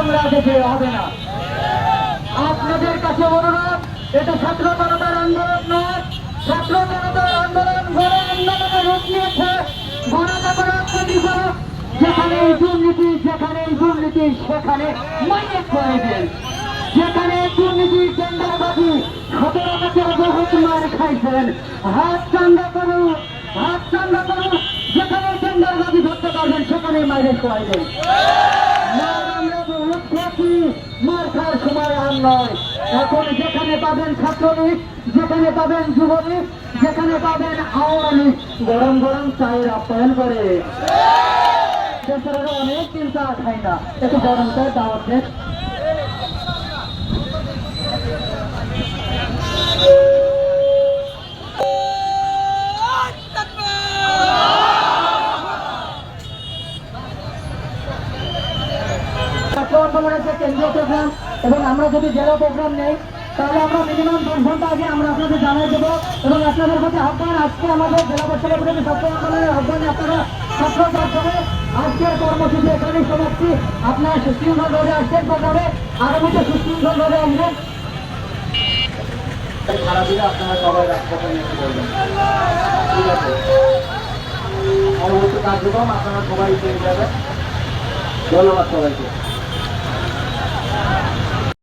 বাংলাদেশে হবে না। আপনাদের কাছে অনুরোধ, এটা ছাত্র জনতার আন্দোলন নয়, ছাত্র জনতার আন্দোলন গণ আন্দোলনের রূপ নিয়েছে গণজাগরণ দিবস যেখানে দুর্নীতি যেখানে দুর্নীতি, সেখানে মাইনে প্রয়োজন যেখানে দুর্নীতি টেন্ডারবাজি, সতেরো বহুত মার খাইছেন। হাত চান্দা করুন, হাত চান্দা করুন, যেখানে টেন্ডারবাজি ধরতে পারবেন, সেখানে মাইনে আমরা খেয়েছি মার খাওয়ার সময় আর নয়। এখন যেখানে পাবেন ছাত্রলীগ, যেখানে পাবেন যুবলীগ, যেখানে পাবেন আওয়ামী লীগ। গরম গরম চায়ের আপ্যায়ন করে। অনেক চিন্তা খাই না। একটু গরম চায়ের দাওয়াত ছাত্র আন্দোলনের যে কেন্দ্রীয় প্রোগ্রাম এবং আমরা যদি জেলা প্রোগ্রাম নেই, তাহলে আমরা মিনিমাম দশ ঘণ্টা আগে আমরা আপনাদের জানাই দেবো এবং আপনাদের কাছে আহ্বান, আজকে আমাদের জেলা পরিষদের বিরোধী ছাত্র আন্দোলনের আপনারা আজকের কর্মসূচি এখানেই সমাপ্তি। আপনারা সুশৃঙ্খলভাবে আসছেন প্রোগ্রামে আগামীতে সুশৃঙ্খলভাবে আসবেন। আপনারা সবাই পড়বেন ঠিক আছে। পরবর্তী কার্যক্রম আপনারা সবাই পেয়ে যাবেন। ধন্যবাদ সবাইকে।